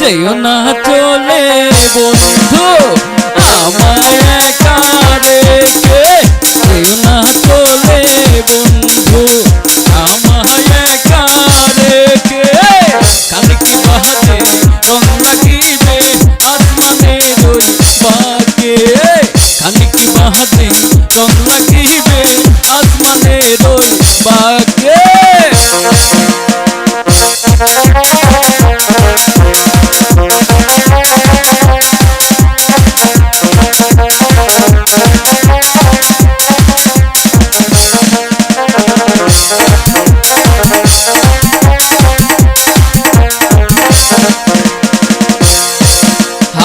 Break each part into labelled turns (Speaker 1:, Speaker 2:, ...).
Speaker 1: যেও না চলে বন্ধু আমায় একা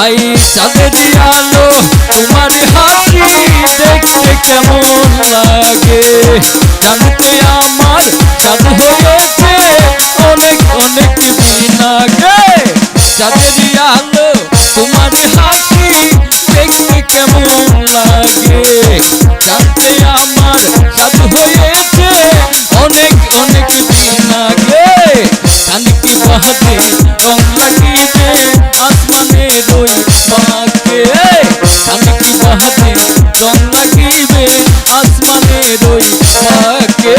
Speaker 1: হাই চাঁদের আলো, তোমার হাসি দেখতে কেমন লাগে? জানতে আমার জাদু হয়েছে, অনেক অনেক দিন আগে চাঁদের আলো, তোমার হাসি দেখতে কেমন লাগে? জানতে আমার জাদু হয়েছে, অনেক অনেক দিন আগে কানকি বাহাতে রং লাগিবে আসমানে রই পাকে কানকি বাহাতে রং লাগিবে? আসমানে রই পাকে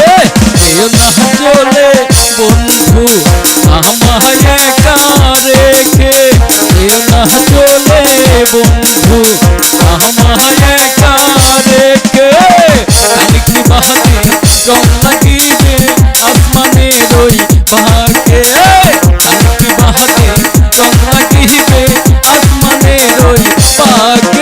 Speaker 1: কেউ না চলে বন্ধু, আমায় একা রেখে। কেউ না চলে বন্ধু, আমায় একা রেখে। কানকি বাহাতে রং লাগিবে, আসমানে রই পাকে রই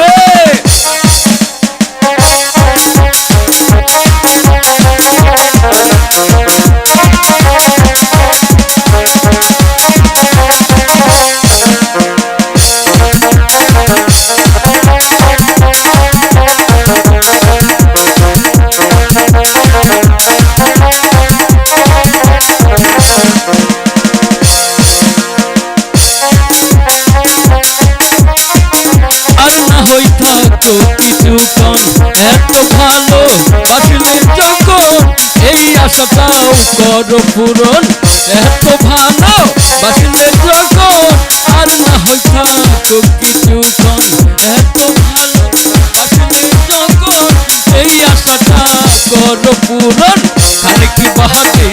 Speaker 1: করো পূরণ এত ভালো বাসলে যখন আর না হয় থাকো কিছুক্ষণ এত ভালো বাসলে যখন এই আশাটা করো পূরণ খালি কি বাহাতে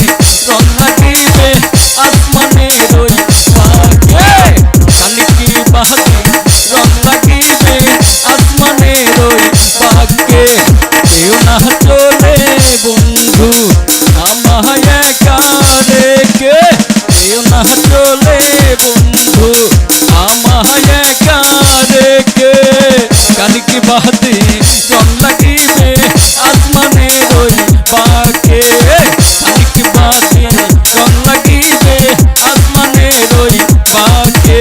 Speaker 1: গান কি বাদে চল লাগিবে আসমানে রই পাকে গান কি বাদে চল লাগিবে আসমানে রই পাকে